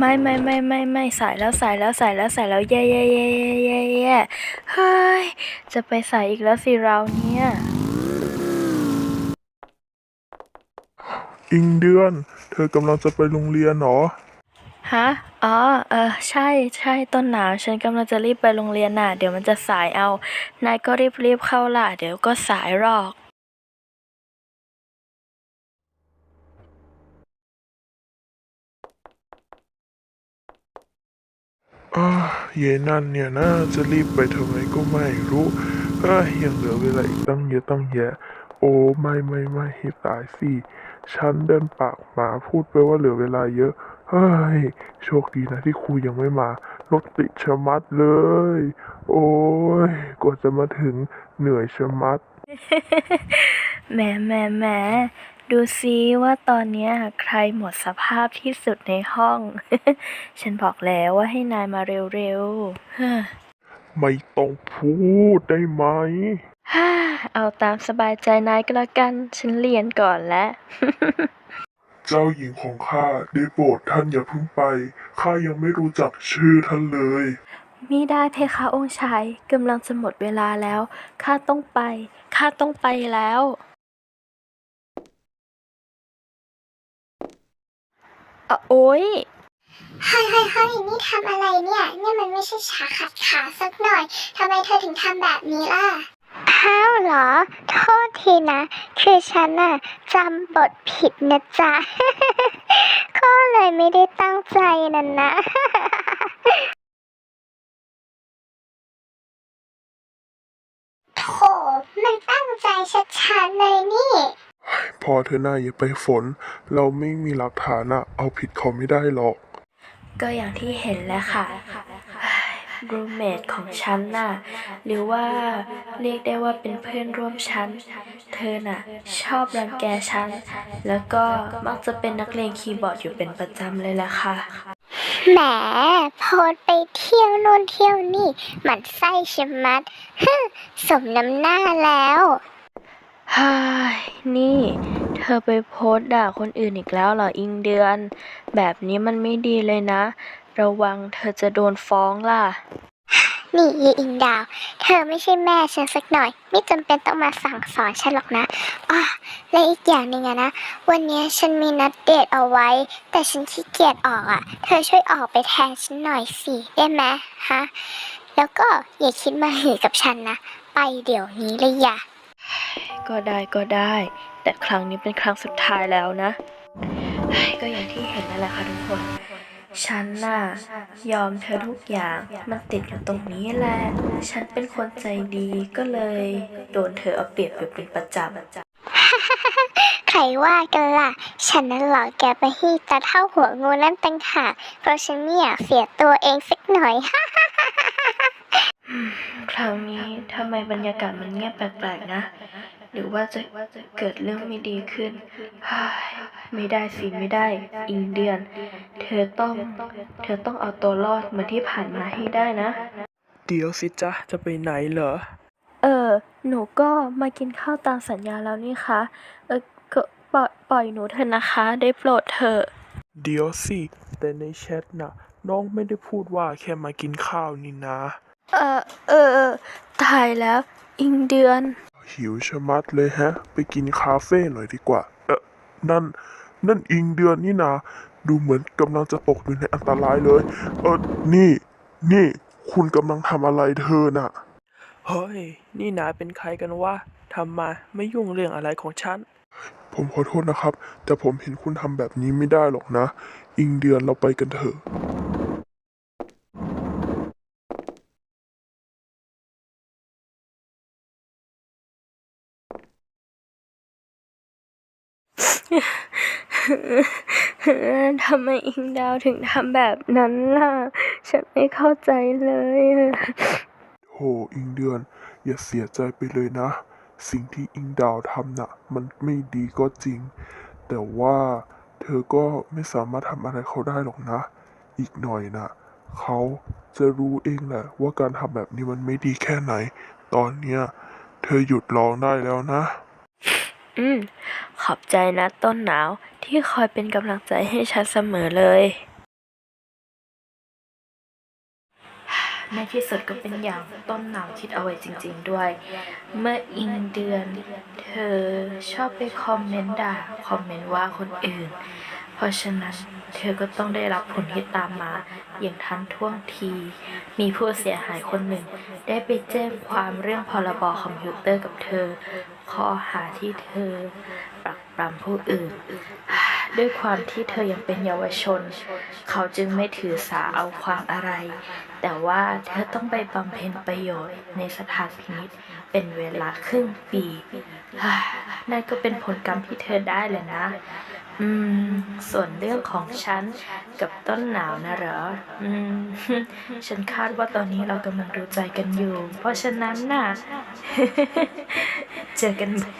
ไม่ไม่ไม่ไม่ไม่สายแล้วสายแล้วสายแล้วสายแล้วแย่แย่แย่แย่แย่แย่เฮ้ยจะไปสายอีกแล้วสิเราเนี่ย อิงเดือน เธอกำลังจะไปโรงเรียนเหรอฮะ อ๋อ เออ ใช่ ใช่ ต้นหนาว ฉันกำลังจะรีบไปโรงเรียนน่ะ เดี๋ยวมันจะสายเอา นายก็รีบรีบเข้าล่ะ เดี๋ยวก็สายหรอก อ่าเย็นนั่นเนี่ยนะจะรีบไปทำไมก็ไม่รู้เอ้ยยังเหลือเวลาอีกตั้งเยอะตั้งแยะ โอ้ไม่ไม่ไม่ให้ตายสิฉันเดินปากหมาพูดไปว่าเหลือเวลาเยอะ เฮ้ย โชคดีนะที่ครูยังไม่มารถติดชะมัดเลย โอ้ยกว่าจะมาถึงเหนื่อยชะมัด แหมแหมแหม ดูซิว่าตอนเนี้ยใครหมดสภาพที่สุดในห้อง ฉันบอกแล้วว่าให้นายมาเร็วๆเฮ้อไม่ต้องพูดได้ไหมฮ่าเอาตามสบายใจนายก็แล้วกัน ฉันเรียนก่อนแล้ว เจ้าหญิงของข้าได้โปรดท่านอย่าเพิ่งไป ข้ายังไม่รู้จักชื่อท่านเลยมิได้เพคะองค์ชายกำลังจะหมดเวลาแล้ว ข้าต้องไป ข้าต้องไปแล้ว อะโอ๊ยเฮ้ยเฮ้ยเฮ้ยนี่ทำอะไรเนี่ย นี่มันไม่ใช่ฉากขัดขาสักหน่อย ทำไมเธอถึงทำแบบนี้ล่ะ อ้าวเหรอ โทษทีนะ คือฉันน่ะจำบทผิดนะจ๊ะ ก็เลยไม่ได้ตั้งใจนั่นนะ โถมันตั้งใจชัดๆเลยนี่ พอเธอหน้าอย่าไปฝน เราไม่มีหลักฐานอะเอาผิดเขาไม่ได้หรอก ก็อย่างที่เห็นแหล้วค่ะรูเมทของฉันน่ะ หรือว่าเรียกได้ว่าเป็นเพื่อนร่วมชั้น เธอน่ะ ชอบรังแกฉัน แล้วก็มักจะเป็นนักเลงคีย์บอร์ดอยู่เป็นประจำเลยแหละค่ะ แหมโพสต์ไปเที่ยวนู่นเที่ยวนี่หมันไส้ชะมัดฮึ่มสมน้ำหน้าแล้วเฮ้ยนี่ เธอไปโพสด่าคนอื่นอีกแล้วเหรออิงเดือน แบบนี้มันไม่ดีเลยนะ ระวังเธอจะโดนฟ้องล่ะ นี่ยีอิงดาว เธอไม่ใช่แม่ฉันสักหน่อย ไม่จำเป็นต้องมาสั่งสอนฉันหรอกนะอ๋อและอีกอย่างหนึ่งอะนะ วันนี้ฉันมีนัดเดทเอาไว้ แต่ฉันขี้เกียจออกอะเธอช่วยออกไปแทนฉันหน่อยสิได้ไหมฮะ แล้วก็อย่าคิดมาหือกับฉันนะ ไปเดี๋ยวนี้เลยอย่า ก็ได้ก็ได้ แต่ครั้งนี้เป็นครั้งสุดท้ายแล้วนะเฮ้ยก็อย่างที่เห็นนั่นแหละค่ะทุกคน ฉันน่ะยอมเธอทุกอย่าง มันติดอยู่ตรงนี้แหละ ฉันเป็นคนใจดีก็เลย โดนเธอเอาเปรียบอยู่เป็นประจำใครว่ากันล่ะ ฉันนั้นหลอกแกไปให้ตาเท่าหัวงูนั่นตั้งหากเพราะฉันไม่อยากเสียตัวเองสักหน่อย คราวนี้ทำไมบรรยากาศมันเงียบแปลกๆนะ หรือว่าจะเกิดเรื่องไม่ดีขึ้นเฮ้ยไม่ได้สิไม่ได้ อิงเดือน เธอต้อง เธอต้องเอาตัวรอดเหมือนที่ผ่านมาให้ได้นะ เดี๋ยวสิจ๊ะ จะไปไหนเหรอ เออ หนูก็มากินข้าวตามสัญญาแล้วนี่คะ เออก็ปล่อยปล่อยหนูเถอะนะคะ ได้โปรดเถอะเดี๋ยวสิ แต่ในแชทน่ะ น้องไม่ได้พูดว่าแค่มากินข้าวนี่นะ เออเออเออตายแล้ว อิงเดือน หิวชะมัดเลยฮะ ไปกินคาเฟ่หน่อยดีกว่า เออนั่น นั่นอิงเดือนนี่นา ดูเหมือนกำลังจะตกอยู่ในอันตรายเลย เออนี่ นี่ คุณกำลังทำอะไรเธอน่ะ เฮ้ย นี่นายเป็นใครกันวะทำมาไม่ยุ่งเรื่องอะไรของฉัน ผมขอโทษนะครับ แต่ผมเห็นคุณทำแบบนี้ไม่ได้หรอกนะ อิงเดือนเราไปกันเถอะ ทำไมอิงดาวถึงทำแบบนั้นล่ะ ฉันไม่เข้าใจเลยโหอิงเดือน อย่าเสียใจไปเลยนะ สิ่งที่อิงดาวทำน่ะ มันไม่ดีก็จริง แต่ว่าเธอก็ไม่สามารถทำอะไรเขาได้หรอกนะ อีกหน่อยน่ะเขาจะรู้เองแหละว่าการทำแบบนี้มันไม่ดีแค่ไหน ตอนเนี้ยเธอหยุดร้องได้แล้วนะืม ขอบใจนะต้นหนาวที่คอยเป็นกำลังใจให้ฉันเสมอเลย ในที่สุดก็เป็นอย่างต้นหนาวคิดเอาไว้จริง ๆด้วย เมื่ออิงเดือน เธอชอบไปคอมเมนต์ด่าคอมเมนต์ว่าคนอื่น เพราะฉะนั้นเธอก็ต้องได้รับผลที่ตามมา อย่างทันท่วงที มีผู้เสียหายคนหนึ่ง ได้ไปแจ้งความเรื่องพรบคอมพิวเตอร์กับเธอ ข้อหาที่เธอปรักปรำผู้อื่น ด้วยความที่เธอยังเป็นเยาวชน เขาจึงไม่ถือสาเอาความอะไร แต่ว่าเธอต้องไปบำเพ็ญประโยชน์ในสถานพินิษเป็นเวลาครึ่งปีนั่นก็เป็นผลกรรมที่เธอได้แหละนะ อืม ส่วนเรื่องของฉันกับต้นหนาวนะเหรอ อืม ฉันคาดว่าตอนนี้เรากำลังดูใจกันอยู่ เพราะฉะนั้นน่ะ เจอกันใหม่